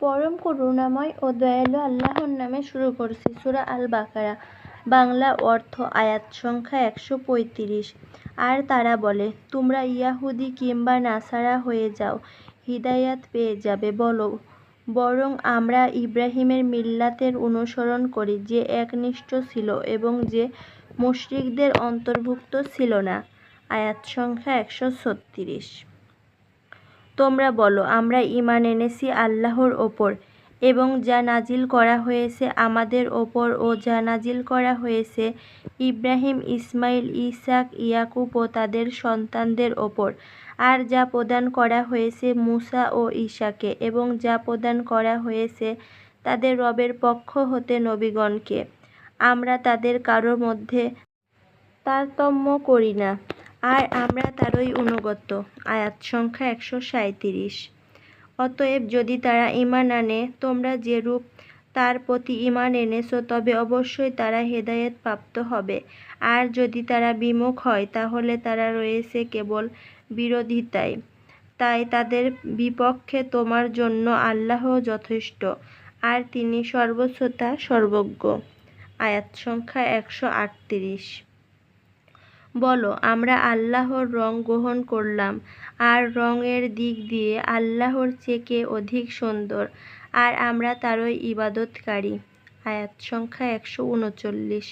পরম করুণাময় ও দয়ালু আল্লাহর নামে শুরু করছি সূরা আল বাকারা বাংলা অর্থ আয়াত সংখ্যা একশো পঁয়ত্রিশ। আর তারা বলে, তোমরা ইয়াহুদি কিংবা নাসারা হয়ে যাও, হিদায়াত পেয়ে যাবে, বলো। বরং আমরা ইব্রাহিমের মিল্লাতের অনুসরণ করি, যে একনিষ্ঠ ছিল এবং যে মুশরিকদের অন্তর্ভুক্ত ছিল না। আয়াত সংখ্যা একশো ছত্রিশ। তোমরা বলো, আমরা ঈমান এনেছি আল্লাহর ওপর এবং যা নাজিল করা হয়েছে আমাদের ওপর ও যা নাজিল করা হয়েছে ইব্রাহিম, ইসমাইল, ইসাক, ইয়াকুব ও তাদের সন্তানদের ওপর। আর যা প্রদান করা হয়েছে মুসা ও ঈসাকে এবং যা প্রদান করা হয়েছে তাদের রবের পক্ষ হতে নবীগণকে। আমরা তাদের কারোর মধ্যে তারতম্য করি না। আর আমরা তারই অনুগত। আয়াত সংখ্যা একশো সাঁইত্রিশ। অতএব যদি তারা ইমান আনে, তোমরা যেরূপ তার প্রতি ঈমান এনেছ, তবে অবশ্যই তারা হেদায়েত প্রাপ্ত হবে। আর যদি তারা বিমুখ হয়, তাহলে তারা রয়েছে কেবল বিরোধিতায়। তাই তাদের বিপক্ষে তোমার জন্য আল্লাহ যথেষ্ট, আর তিনি সর্বশ্রোতা, সর্বজ্ঞ। আয়াত সংখ্যা একশো আটত্রিশ। বলো, আমরা আল্লাহর রং গ্রহণ করলাম, আর রঙের দিক দিয়ে আল্লাহর চেয়ে অধিক সুন্দর, আর আমরা তারই ইবাদতকারী। আয়াত সংখ্যা একশো উনচল্লিশ।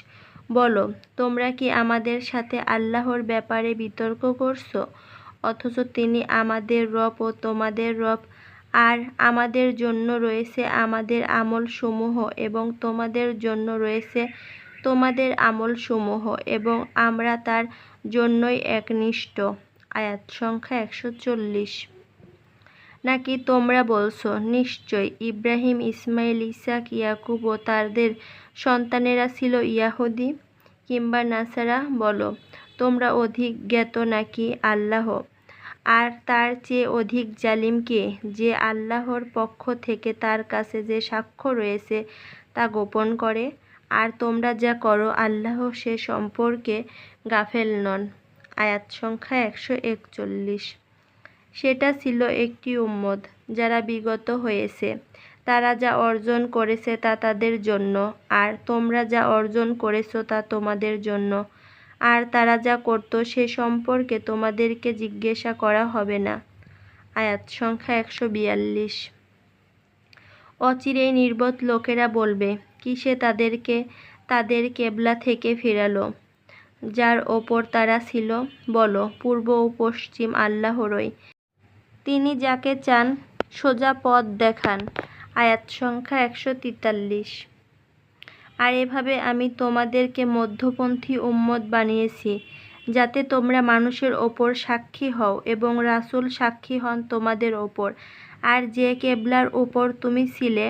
বলো, তোমরা কি আমাদের সাথে আল্লাহর ব্যাপারে বিতর্ক করছ? অথচ তিনি আমাদের রব ও তোমাদের রব, আর আমাদের জন্য রয়েছে আমাদের আমলসমূহ এবং তোমাদের জন্য রয়েছে তোমাদের আমলসমূহ এবং আমরা তার জন্যই একনিষ্ঠ। আয়াত সংখ্যা একশো চল্লিশ। নাকি তোমরা বলছো নিশ্চয় ইব্রাহিম, ইসমাইল, ইসাক, ইয়াকুব ও তাদের সন্তানেরা ছিল ইয়াহুদি? কিংবা নাসারা? বলো, তোমরা অধিক জ্ঞাত নাকি আল্লাহ? আর তার চেয়ে অধিক জালিমকে যে আল্লাহর পক্ষ থেকে তার কাছে যে সাক্ষ্য রয়েছে তা গোপন করে? আর তোমরা যা করো, আল্লাহ সে সম্পর্কে গাফেল নন। আয়াত সংখ্যা একশো একচল্লিশ। সেটা ছিল একটি উম্মত যারা বিগত হয়েছে। তারা যা অর্জন করেছে তা তাদের জন্য, আর তোমরা যা অর্জন করেছ তা তোমাদের জন্য। আর তারা যা করত সে সম্পর্কে তোমাদেরকে জিজ্ঞাসা করা হবে না। আয়াত সংখ্যা একশো বিয়াল্লিশ। অচিরেই নির্বোধ লোকেরা বলবে কিসে তাদেরকে, তাদের কেবলা থেকে ফেরালো। যার ওপর তারা ছিল, বলো, পূর্ব ও পশ্চিম আল্লাহরই। তিনি যাকে চান, সোজা পথ দেখান। আয়াত সংখ্যা একশো তেতাল্লিশ। আর এভাবে আমি তোমাদেরকে মধ্যপন্থী উম্মত বানিয়েছি, যাতে তোমরা মানুষের ওপর সাক্ষী হও এবং রাসূল সাক্ষী হন তোমাদের ওপর। আর যে কেবলার ওপর তুমি ছিলে,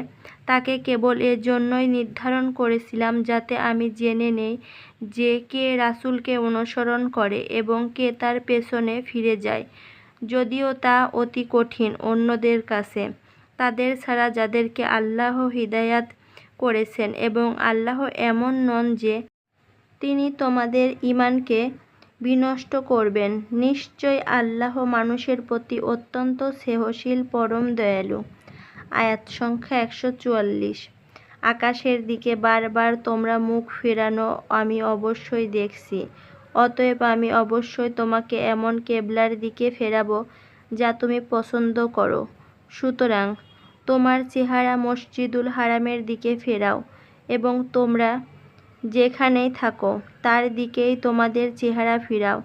তাকে কেবল এর জন্যই নির্ধারণ করেছিলাম যাতে আমি জেনে নেই যে কে রাসূলকে অনুসরণ করে এবং কে তার পেছনে ফিরে যায়। যদিও তা অতি কঠিন অন্যদের কাছে। তাদের ছাড়া যাদেরকে আল্লাহ হিদায়াত করেছেন এবং আল্লাহ এমন নন যে তিনি তোমাদের ঈমানকে বিনষ্ট করবেন। নিশ্চয় আল্লাহ মানুষের প্রতি অত্যন্ত স্নেহশীল, পরম দয়ালু। আয়াত সংখ্যা একশো চুয়াল্লিশ। আকাশের দিকে বারবার তোমরা মুখ ফেরানো আমি অবশ্যই দেখছি। অতএব আমি অবশ্যই তোমাকে এমন কেবলার দিকে ফেরাবো যা তুমি পছন্দ করো। সুতরাং তোমার চেহারা মসজিদুল হারামের দিকে ফেরাও এবং তোমরা যেখানেই থাকো, তার দিকেই তোমাদের চেহারা ফিরাও।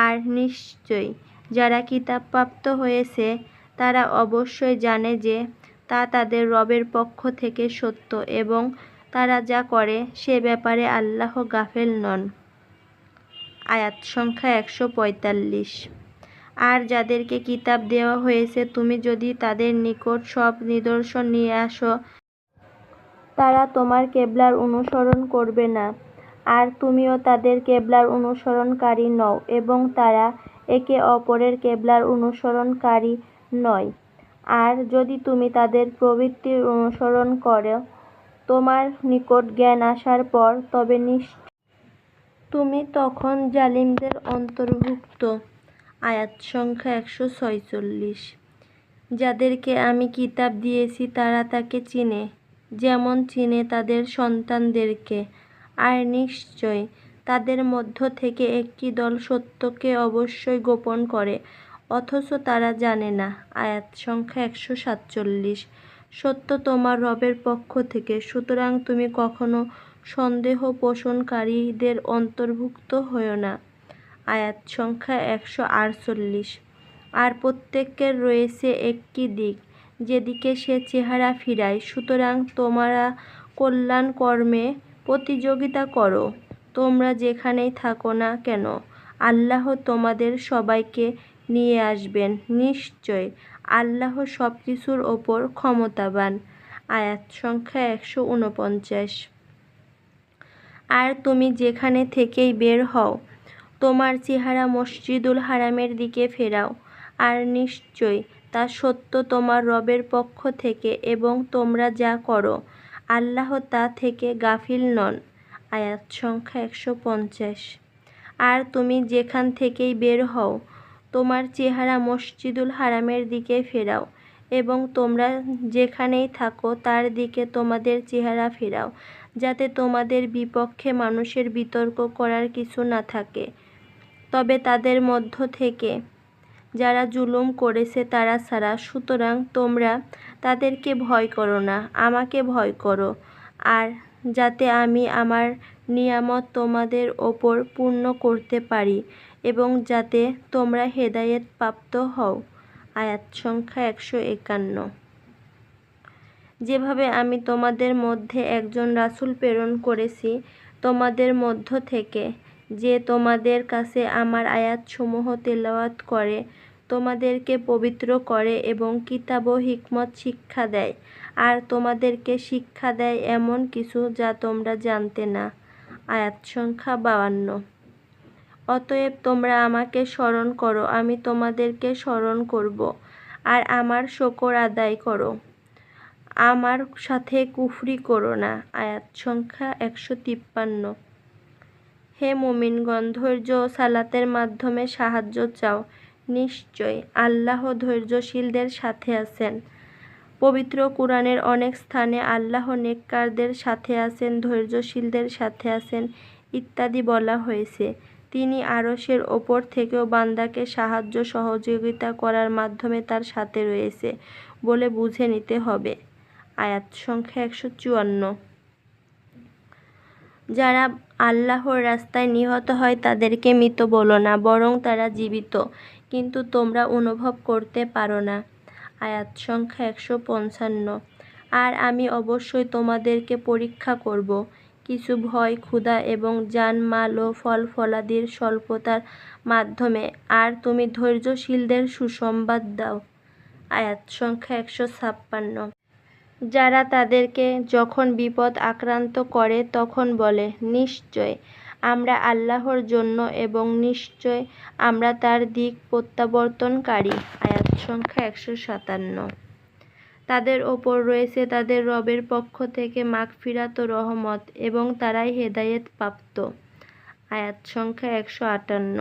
আর নিশ্চয় যারা কিতাবপ্রাপ্ত হয়েছে, তারা অবশ্যই জানে যে তা তাদের রবের পক্ষ থেকে সত্য এবং তারা যা করে সে ব্যাপারে আল্লাহ গাফেল নন। আয়াত সংখ্যা একশো পঁয়তাল্লিশ। আর যাদেরকে কিতাব দেওয়া হয়েছে, তুমি যদি তাদের নিকট সব নিদর্শন নিয়ে আসো তারা তোমার কেবলার অনুসরণ করবে না। আর তুমিও তাদের কেবলার অনুসরণকারী নও এবং তারা একে অপরের কেবলার অনুসরণকারী নয়। আর যদি তুমি তাদের প্রবৃত্তির অনুসরণ করো, তোমার নিকট জ্ঞান আসার পর তবে নিশ্চয় তুমি তখন জালিমদের অন্তর্ভুক্ত। আয়াত সংখ্যা একশো ছয়চল্লিশ। যাদেরকে আমি কিতাব দিয়েছি তারা তাকে চিনে। যেমন চিনে তাদের সন্তানদেরকে। আর নিশ্চয় তাদের মধ্য থেকে একটি দল সত্যকে অবশ্যই গোপন করে, অথচ তারা জানে না। আয়াত সংখ্যা একশো সাতচল্লিশ। সত্য তোমার রবের পক্ষ থেকে। সুতরাং তুমি কখনো সন্দেহ পোষণকারীদের অন্তর্ভুক্ত হও না। আয়াত সংখ্যা একশো আটচল্লিশ। আর প্রত্যেকের রয়েছে একটি দিক। যেদিকে সে চেহারা ফিরায়, সুতরাং তোমরা কল্যাণ কর্মে প্রতিযোগিতা করো। তোমরা যেখানেই থাকো না কেন, আল্লাহ তোমাদের সবাইকে নিয়ে আসবেন নিশ্চয়। আল্লাহ সব কিছুর ওপর ক্ষমতাবান। আয়াত সংখ্যা একশো উনপঞ্চাশ। আর তুমি যেখানে থেকেই বের হও, তোমার চেহারা মসজিদুল হারামের দিকে ফেরাও। আর নিশ্চয় তা সত্য তোমার রবের পক্ষ থেকে এবং তোমরা যা করো, আল্লাহ তা থেকে গাফিল নন। আয়াত সংখ্যা একশো পঞ্চাশ। আর তুমি যেখান থেকেই বের হও, তোমার চেহারা মসজিদুল হারামের দিকে ফেরাও এবং তোমরা যেখানেই থাকো, তার দিকে তোমাদের চেহারা ফেরাও, যাতে তোমাদের বিপক্ষে মানুষের বিতর্ক করার কিছু না থাকে। তবে তাদের মধ্য থেকে যারা জুলুম করেছে তারা ছাড়া। সুতরাং তোমরা তাদেরকে ভয় করো না, আমাকে ভয় করো। আর যাতে আমি আমার নিয়ামত তোমাদের ওপর পূর্ণ করতে পারি এবং যাতে তোমরা হেদায়েত প্রাপ্ত হও। আয়াত সংখ্যা একশো একান্ন। যেভাবে আমি তোমাদের মধ্যে একজন রাসুল প্রেরণ করেছি, তোমাদের মধ্য থেকে যে তোমাদের কাছে আমার আয়াতসমূহ তেলাওয়াত করে, তোমাদেরকে পবিত্র করে এবং কিতাব ও হিকমত শিক্ষা দেয়। আর তোমাদেরকে শিক্ষা দেয় এমন কিছু যা তোমরা জানতে না। আয়াত সংখ্যা বাউান্ন অতএব তোমরা আমাকে স্মরণ করো, আমি তোমাদেরকে স্মরণ করব আর আমার শকর আদায় করো। আমার সাথে কুফরি করো না। আয়াত সংখ্যা একশো তিপ্পান্ন। হে মুমিনগণ ধৈর্য সালাতের মাধ্যমে সাহায্য চাও। নিশ্চয় আল্লাহ ধৈর্যশীলদের সাথে আছেন। পবিত্র কুরআনের অনেক স্থানে আল্লাহ নেককারদের সাথে আছেন, ধৈর্যশীলদের সাথে আছেন ইত্যাদি বলা হয়েছে। তিনি আরশের ওপর থেকেও বান্দাকে সাহায্য সহযোগিতা করার মাধ্যমে তার সাথে রয়েছে বলে বুঝে নিতে হবে। আয়াত সংখ্যা একশো চুয়ান্ন। যারা আল্লাহর রাস্তায় নিহত হয় তাদেরকে মৃত বলো না, বরং তারা জীবিত। কিন্তু তোমরা অনুভব করতে পারো না। আয়াত সংখ্যা একশো পঞ্চান্ন। আর আমি অবশ্যই তোমাদেরকে পরীক্ষা করব। কিছু ভয়, ক্ষুধা এবং জান, মাল ও ফল ফলাদির স্বল্পতার মাধ্যমে। আর তুমি ধৈর্যশীলদের সুসংবাদ দাও। আয়াত সংখ্যা একশো ছাপ্পান্ন। যারা তাদেরকে যখন বিপদ আক্রান্ত করে তখন বলে, নিশ্চয় আমরা আল্লাহর জন্য এবং নিশ্চয় আমরা তার দিক প্রত্যাবর্তনকারী। আয়াত সংখ্যা একশো সাতান্ন। তাদের ওপর রয়েছে তাদের রবের পক্ষ থেকে মাগফিরাত রহমত এবং তারাই হেদায়েত প্রাপ্ত। আয়াত সংখ্যা একশো আটান্ন।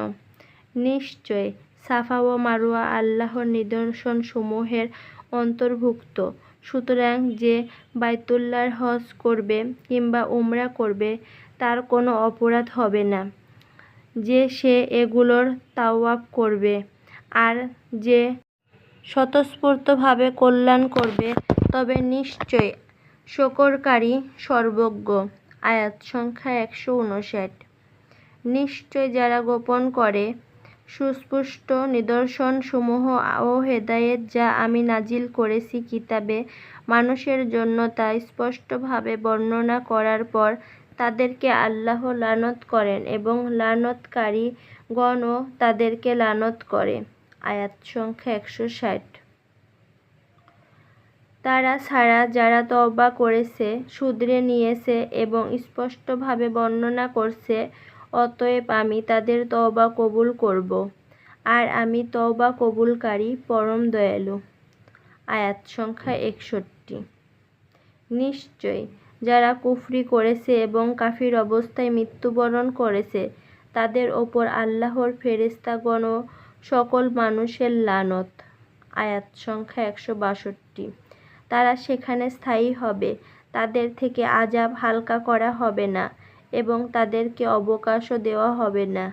নিশ্চয় সাফা ও মারুয়া আল্লাহর নিদর্শনসমূহের অন্তর্ভুক্ত। সুতরাং যে বাইতুল্লাহর হজ করবে কিংবা উমরা করবে, তার কোনো অপরাধ হবে না। যে সে এগুলোর তাওয়াব করবে আর যে স্বতঃস্ফূর্তভাবে কল্যাণ করবে, তবে নিশ্চয় শকরকারী সর্বজ্ঞ। আয়াত সংখ্যা একশো উনষাট। নিশ্চয় যারা গোপন করে সুস্পষ্ট নিদর্শনসমূহ ও হেদায়েত যা আমি নাজিল করেছি কিতাবে। মানুষের জন্য তা স্পষ্টভাবে বর্ণনা করার পর তাদেরকে আল্লাহ লানত করেন এবং লানতকারী লানতকারীগণও তাদেরকে লানত করে। আয়াত সংখ্যা একশো ষাট। তারা ছাড়া যারা তওবা করেছে, শুধরে নিয়েছে এবং স্পষ্টভাবে বর্ণনা করছে অতএব আমি তাদের তওবা কবুল করব। আর আমি তওবা কবুলকারী, পরম দয়ালু। আয়াত সংখ্যা একষট্টি। নিশ্চয়, যারা কুফরি করেছে এবং কাফির অবস্থায় মৃত্যুবরণ করেছে, তাদের ওপর আল্লাহর ফেরেশতাগণ ও সকল মানুষের লানত। আয়াত সংখ্যা একশো বাষট্টি। তারা সেখানে স্থায়ী হবে, তাদের থেকে আজাব হালকা করা হবে না। এবং তাদেরকে অবকাশও দেওয়া হবে না।